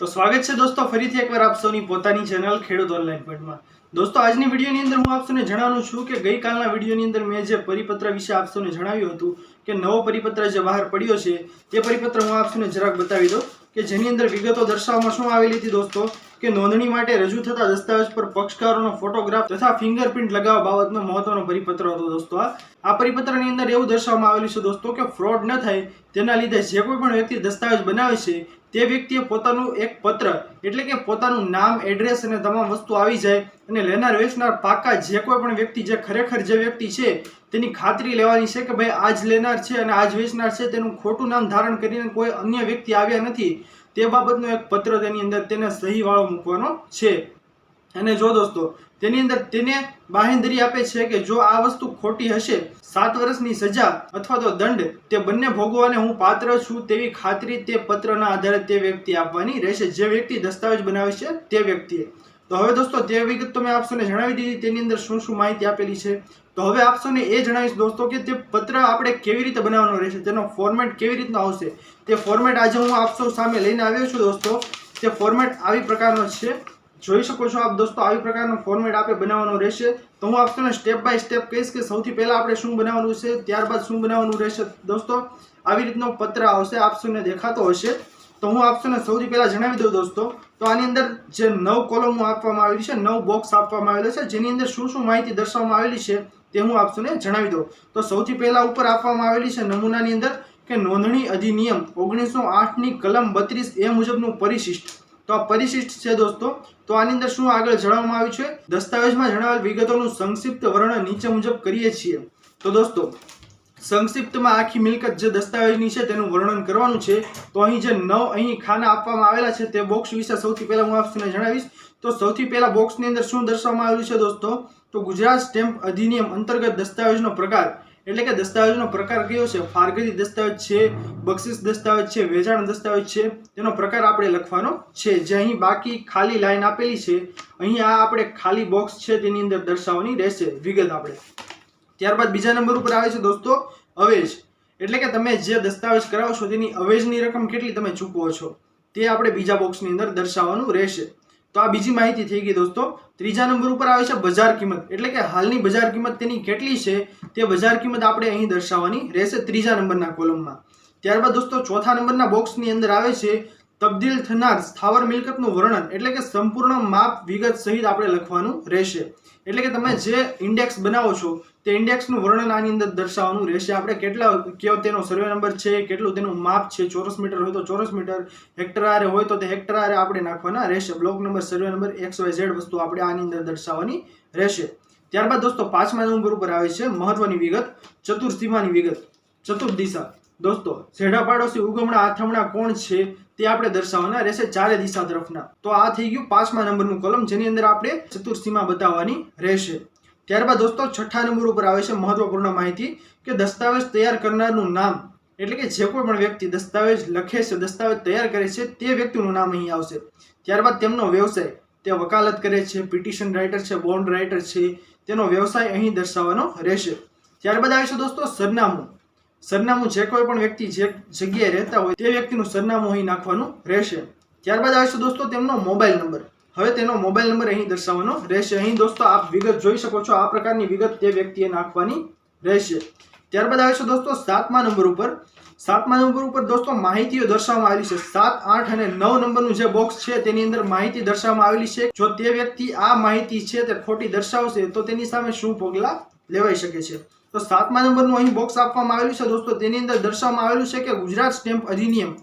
તો સ્વાગત છે દોસ્તો, ફરીથી એકવાર આપ સૌની પોતાની ચેનલ ખેડૂત ઓનલાઈન પોઈન્ટમાં દોસ્તો, આજની વિડીયોની અંદર હું આપ જણાવવાનું છું કે ગઈકાલના વિડીયોની અંદર મેં જે પરિપત્ર વિશે આપ જણાવ્યું હતું કે નવો પરિપત્ર જે બહાર પડ્યો છે, તે પરિપત્ર હું આપ જરાક બતાવી દઉં કે જેની અંદર વિગતો દર્શાવવામાં શું આવેલી હતી દોસ્તો, કે નોંધણી માટે રજૂ થતા દસ્તાવેજ પર પક્ષકારોનો ફોટોગ્રાફ તથા ફિંગરપ્રિન્ટ લગાવવા બાબતનો મહત્વનો પરિપત્ર હતો દોસ્તો આ આ પરિપત્રની અંદર એવું દર્શાવવામાં આવેલું છે દોસ્તો કે ફ્રોડ ન થાય, તેના લીધે જે કોઈ પણ વ્યક્તિ દસ્તાવેજ બનાવે છે તે વ્યક્તિએ પોતાનું એક પત્ર, એટલે કે પોતાનું નામ એડ્રેસ અને તમામ વસ્તુ આવી જાય અને લેનાર, વેચનાર, પાકા જે કોઈ પણ વ્યક્તિ જે ખરેખર જે વ્યક્તિ છે, તેની ખાતરી લેવાની છે કે ભાઈ આજ લેનાર છે અને આજ વેચનાર છે, તેનું ખોટું નામ ધારણ કરીને કોઈ અન્ય વ્યક્તિ આવ્યા નથી, તે બાબતનો એક પત્ર તેની અંદર તેને સહી વાળો મૂકવાનો છે. અને જો દોસ્તો, તેની અંદર તેને બાહેંધરી આપે છે કે જો આ વસ્તુ ખોટી હશે, સાત વર્ષની સજા અથવા તો દંડ, તે બંને ભોગવવાને હું પાત્ર છું તેવી ખાતરી તે પત્રના આધારે તે વ્યક્તિ આપવાની રહેશે. જે વ્યક્તિ દસ્તાવેજ બનાવે છે, તે વ્યક્તિએ. તો હવે દોસ્તો, તે વિગત તો મેં આપસોને જણાવી દીધી, તેની અંદર શું શું માહિતી આપેલી છે. તો હવે આપસોને એ જણાવીશ દોસ્તો કે તે પત્ર આપણે કેવી રીતે બનાવવાનો રહેશે, તેનો ફોર્મેટ કેવી રીતનો આવશે. તે ફોર્મેટ આજે હું આપ સામે લઈને આવ્યો છું દોસ્તો. તે ફોર્મેટ આવી પ્રકારનો છે. જોઈ શકો છો આપ દોસ્તો, આવી પ્રકારનો ફોર્મેટ આપે બનાવવાનો રહેશે. તો હું આપને સ્ટેપ બાય સ્ટેપ કહીશ કે સૌથી પહેલાં આપણે શું બનાવવાનું છે, ત્યારબાદ શું બનાવવાનું રહેશે. દોસ્તો, આવી રીતનો પત્ર આવશે આપસોને દેખાતો હશે. તો હું આપશોને સૌથી પહેલાં જણાવી દઉં દોસ્તો, તો આની અંદર જે નવ કોલમો આપવામાં આવેલી છે, નવ બોક્સ આપવામાં આવેલા છે, જેની અંદર શું શું માહિતી દર્શાવવામાં આવેલી છે તે હું આપશોને જણાવી દઉં. તો સૌથી પહેલાં ઉપર આપવામાં આવેલી છે નમૂનાની અંદર કે નોંધણી અધિનિયમ ઓગણીસો આઠની કલમ બત્રીસ એ મુજબનું પરિશિષ્ટ. તો આ પરિશિષ્ટ છે દોસ્તો. તો આની અંદર શું આગળ જણાવવામાં આવ્યું છે? દસ્તાવેજમાં જણાવેલ વિગતોનું સંક્ષિપ્ત વર્ણન નીચે મુજબ કરીએ છીએ. તો દોસ્તો, સંક્ષિપ્તમાં આખી મિલકત જે દસ્તાવેજની છે તેનું વર્ણન કરવાનું છે. તો અહીં જે નવ અહીં ખાના આપવામાં આવેલા છે તે બોક્સ વિશે સૌથી પહેલા હું આપને જણાવીશ. તો સૌથી પહેલા બોક્સની અંદર શું દર્શાવવામાં આવેલું છે દોસ્તો? તો ગુજરાત સ્ટેમ્પ અધિનિયમ અંતર્ગત દસ્તાવેજનો પ્રકાર એટલે કે દસ્તાવેજનો પ્રકાર કયો છે? ફારગતી દસ્તાવેજ છે, બક્ષિસ દસ્તાવેજ છે, વેચાણ દસ્તાવેજ છે, તેનો પ્રકાર આપણે લખવાનો છે. જે અહીં બાકી ખાલી લાઈન આપેલી છે, અહીં આ આપણે ખાલી બોક્સ છે તેની અંદર દર્શાવવાની રહેશે, વિગત આપણે. ત્યારબાદ બીજા નંબર ઉપર આવે છે દોસ્તો, અવેજ. એટલે કે તમે જે દસ્તાવેજ કરાવો છો તેની અવેજની રકમ કેટલી તમે ચૂકવો છો, તે આપણે બીજા બોક્સની અંદર દર્શાવવાનું રહેશે. તો આ બીજી માહિતી થઈ ગઈ દોસ્તો. ત્રીજા નંબર ઉપર આવે છે બજાર કિંમત. એટલે કે હાલની બજાર કિંમત તેની કેટલી છે તે બજાર કિંમત આપણે અહીં દર્શાવવાની રહેશે ત્રીજા નંબરના કોલમમાં. ત્યારબાદ દોસ્તો ચોથા નંબરના બોક્સની અંદર આવે છે તબદીલ થનાર સ્થાવર મિલકતનું વર્ણન એટલે કે સંપૂર્ણ માપ વિગત સહિત આપણે લખવાનું રહેશે. એટલે કે તમે જે ઇન્ડેક્સ બનાવો છો, તે ઇન્ડેક્સનું વર્ણન આની અંદર દર્શાવવાનું રહેશે. આપણે કેટલા, કયો તેનો સર્વે નંબર છે, કેટલું તેનું માપ છે, ચોરસ મીટર હોય તો ચોરસ મીટર, હેક્ટર આરે હોય તો તે હેક્ટર આરે આપણે નાખવાના રહેશે. Block number survey number X Y Z વસ્તુ આપણે આની અંદર દર્શાવવાની રહેશે. ત્યારબાદ દોસ્તો, પાંચમા નંબર ઉપર આવે છે મહત્વની વિગત ચતુર્સીમાની વિગત, ચતુર્દિશા. દોસ્તો છેડા પાડોશી ઉગમણા આથમણા કોણ છે તે આપણે દર્શાવવાના રહેશે ચારે દિશા તરફના. તો આ થઈ ગયું પાંચમા નંબરનું કોલમ, જેની અંદર આપણે ચતુર્સીમા બતાવવાની રહેશે. ત્યારબાદ દોસ્તો, છઠ્ઠા નંબર ઉપર આવે છે મહત્વપૂર્ણ માહિતી કે દસ્તાવેજ તૈયાર કરનારનું નામ. એટલે કે જે કોઈ પણ વ્યક્તિ દસ્તાવેજ લખે છે, દસ્તાવેજ તૈયાર કરે છે, તે વ્યક્તિનું નામ અહીં આવશે. ત્યારબાદ તેમનો વ્યવસાય, તે વકાલત કરે છે, પિટિશન રાઇટર છે, બોન્ડ રાઇટર છે, તેનો વ્યવસાય અહીં દર્શાવવાનો રહેશે. ત્યારબાદ આવે છે દોસ્તો, સરનામું. સરનામું જે કોઈ પણ વ્યક્તિ જે જગ્યાએ રહેતા હોય, તે વ્યક્તિનું સરનામું અહીં નાખવાનું રહેશે. ત્યારબાદ આવશે દોસ્તો તેમનો મોબાઈલ નંબર. હવે તેનો મોબાઈલ નંબર અહીં દર્શાવવાનો રહેશે. અહીં દોસ્તો આપ વિગત જોઈ શકો છો, આ પ્રકારની વિગત તે વ્યક્તિએ નાખવાની રહેશે. ત્યારબાદ આવશે દોસ્તો સાતમા નંબર ઉપર. સાતમા નંબર ઉપર દોસ્તો માહિતીઓ દર્શાવવામાં આવેલી છે. સાત, આઠ અને નવ નંબરનું જે બોક્સ છે, તેની અંદર માહિતી દર્શાવવામાં આવેલી છે. જો તે વ્યક્તિ આ માહિતી છે તે ખોટી દર્શાવશે, તો તેની સામે શું પગલાં લેવાઈ શકે છે? તો સાતમા નંબરનું અહીં બોક્સ આપવામાં આવેલું છે દોસ્તો. તેની અંદર દર્શાવવામાં આવેલું છે કે ગુજરાત સ્ટેમ્પ અધિનિયમ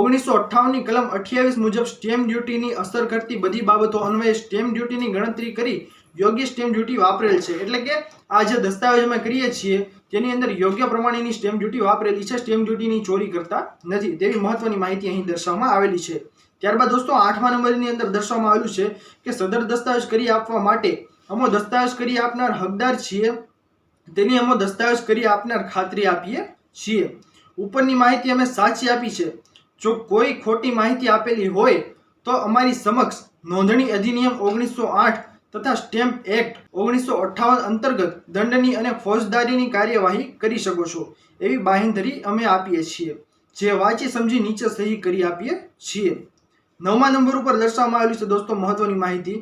ઓગણીસો અઠ્ઠાવનની કલમ અઠ્યાવીસ મુજબ સ્ટેમ્પ ડ્યુટીની અસર કરતી બધી બાબતો અન્વયે સ્ટેમ્પ ડ્યુટીની ગણતરી કરી યોગ્ય સ્ટેમ્પ ડ્યુટી વાપરેલ છે. એટલે કે આ જે દસ્તાવેજ અમે કરીએ છીએ, તેની અંદર યોગ્ય પ્રમાણેની સ્ટેમ્પ ડ્યુટી વાપરેલી છે. સ્ટેમ્પ ડ્યુટીની ચોરી કરતા નથી. તેવી મહત્વની માહિતી અહીં દર્શાવવામાં આવેલી છે. ત્યારબાદ દોસ્તો, આઠમા નંબરની અંદર દર્શાવવામાં આવેલું છે કે સદર દસ્તાવેજ કરી આપવા માટે, અમો દસ્તાવેજ કરી આપનાર હકદાર છીએ તેની અમે દસ્તાવેજ કરી આપનાર ખાતરી આપીએ છીએ. ઉપરની માહિતી અમે સાચી આપી છે. જો કોઈ ખોટી માહિતી આપેલી હોય તો અમારી સમક્ષ નોંધણી અધિનિયમ ઓગણીસો આઠ તથા સ્ટેમ્પ એક્ટ ઓગણીસો અઠ્ઠાવન અંતર્ગત દંડની અને ફોજદારીની કાર્યવાહી કરી શકો છો એવી બાંહેધરી અમે આપીએ છીએ. જે વાંચી સમજી નીચે સહી કરી આપીએ છીએ. નવમા નંબર ઉપર દર્શાવવામાં આવેલું છે દોસ્તો મહત્વની માહિતી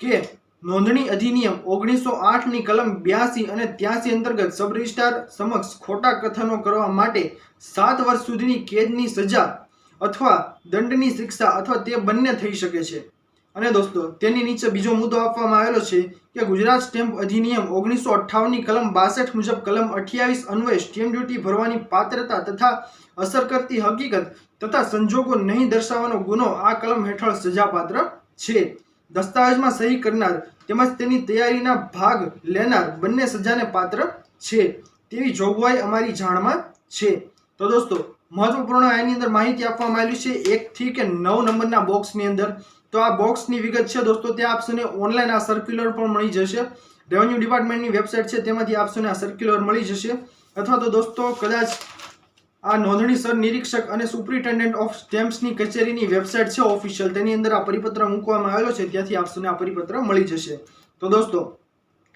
કે નોંધણી અધિનિયમ ઓગણીસો આઠની કલમ બ્યાસી અને ત્યાસી અંતર્ગત સબ રજિસ્ટ્રાર સમક્ષ ખોટા કથનો કરવા માટે સાત વર્ષ સુધીની કેદની સજા અથવા દંડની શિક્ષા અથવા તે બંને થઈ શકે છે. અને દોસ્તો, તેની નીચે બીજો મુદ્દો આપવામાં આવેલો છે કે ગુજરાત સ્ટેમ્પ અધિનિયમ ઓગણીસો અઠ્ઠાવનની કલમ બાસઠ મુજબ કલમ અઠ્યાવીસ અન્વયે સ્ટેમ્પ ડ્યુટી ભરવાની પાત્રતા તથા અસર કરતી હકીકત તથા સંજોગો નહીં દર્શાવવાનો ગુનો આ કલમ હેઠળ સજાપાત્ર છે. દસ્તાવેજમાં સહી કરનાર તેમજ તેની તૈયારીના ભાગ લેનાર બંને સજાને પાત્ર છે. તેવી જોગવાઈ અમારી જાણમાં છે. તો દોસ્તો, મહત્વપૂર્ણ આની અંદર માહિતી આપવામાં આવેલી છે એકથી કે નવ નંબરના બોક્સની અંદર. તો આ બોક્સની વિગત છે દોસ્તો, ત્યાં આપશોને ઓનલાઈન આ સર્ક્યુલર પણ મળી જશે. રેવન્યુ ડિપાર્ટમેન્ટની વેબસાઇટ છે, તેમાંથી આપશોને આ સર્ક્યુલર મળી જશે. અથવા તો દોસ્તો, કદાચ આ નોંધણી સર નિરીક્ષક અને સુપ્રિન્ટેન્ડન્ટ ઓફ સ્ટેમ્પ્સની કચેરીની વેબસાઇટ છે ઓફિશિયલ. તેની અંદર આ પરિપત્ર મૂકવામાં આવેલો છે. ત્યાંથી આપશોને આ પરિપત્ર મળી જશે. તો દોસ્તો,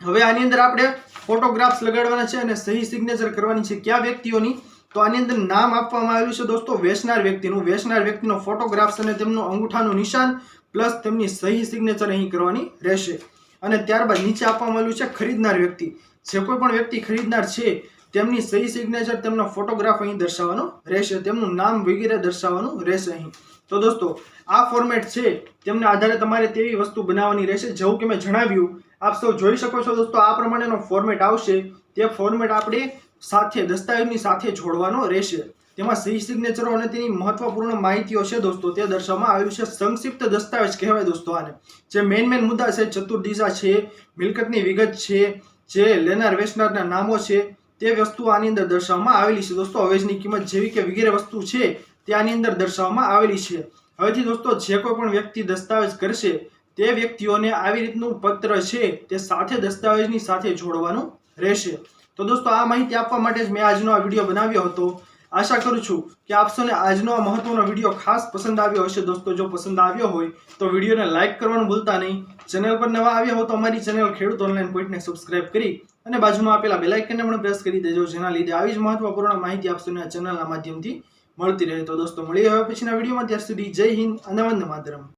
હવે આની અંદર આપણે ફોટોગ્રાફ્સ લગાડવાના છે અને સહી સિગ્નેચર કરવાની છે કયા વ્યક્તિઓની. તો આની અંદર નામ આપવામાં આવ્યું છે દોસ્તો વેચનાર વ્યક્તિનું. વેચનાર વ્યક્તિનો ફોટોગ્રાફ્સ અને તેમનું અંગૂઠાનું નિશાન પ્લસ તેમની સહી સિગ્નેચર અહીં કરવાની રહેશે. અને ત્યારબાદ નીચે આપવામાં આવ્યું છે ખરીદનાર વ્યક્તિ. જે કોઈ પણ વ્યક્તિ ખરીદનાર છે તેમની સહી સિગ્નેચર તેમનો ફોટોગ્રાફ અહીં દર્શાવવાનો રહેશે. તેમનું નામ વગેરે દર્શાવવાનું રહેશે અહીં. તો દોસ્તો, આ ફોર્મેટ છે. તેમના આધારે તમારે તેવી વસ્તુ બનાવવાની રહેશે. જેવું કે મેં જણાવ્યું, આપ સૌ જોઈ શકો છો દોસ્તો, આ પ્રમાણેનો ફોર્મેટ આવશે. તે ફોર્મેટ આપણે સાથે, દસ્તાવેજની સાથે જોડવાનો રહેશે. તેમાં સહી સિગ્નેચરો અને તેની મહત્વપૂર્ણ માહિતીઓ છે દોસ્તો, તે દર્શાવવામાં આવેલું છે. સંક્ષિપ્ત દસ્તાવેજ કહેવાય દોસ્તો આને. જે મેઇન મેઇન મુદ્દા છે, ચતુર્દિશા છે, મિલકતની વિગત છે, જે લેનાર વેચનારના નામો છે તે વસ્તુ આની અંદર દર્શાવવામાં આવેલી છે. દોસ્તો અવેજની કિંમત જેવી કે વગેરે વસ્તુ છે, તે આની અંદર દર્શાવવામાં આવેલી છે. હવેથી દોસ્તો, જે કોઈ પણ વ્યક્તિ દસ્તાવેજ કરશે, તે વ્યક્તિઓને આવી રીતનું પત્ર છે, તે સાથે દસ્તાવેજની સાથે જોડવાનું રહેશે. તો દોસ્તો, આ માહિતી આપવા માટે જ મેં આજનો આ વીડિયો બનાવ્યો હતો. આશા કરું છું કે આપસોને આજનો આ મહત્વનો વીડિયો ખાસ પસંદ આવ્યો હશે. દોસ્તો, જો પસંદ આવ્યો હોય, તો વિડીયોને લાઇક કરવાનું ભૂલતા નહીં. ચેનલ પર નવા આવ્યા હો તો અમારી ચેનલ ખેડૂત ઓનલાઈન પોઈન્ટને સબસ્ક્રાઇબ કરી અને બાજુમાં આપેલા બેલાઇકનને પણ પ્રેસ કરી દેજો, જેના લીધે આવી જ મહત્વપૂર્ણ માહિતી આપશોને આ ચેનલના માધ્યમથી મળતી રહે. તો દોસ્તો, મળીએ હવે પછીના વિડીયોમાં ત્યાં સુધી જય હિન્દ અને વંદે માતરમ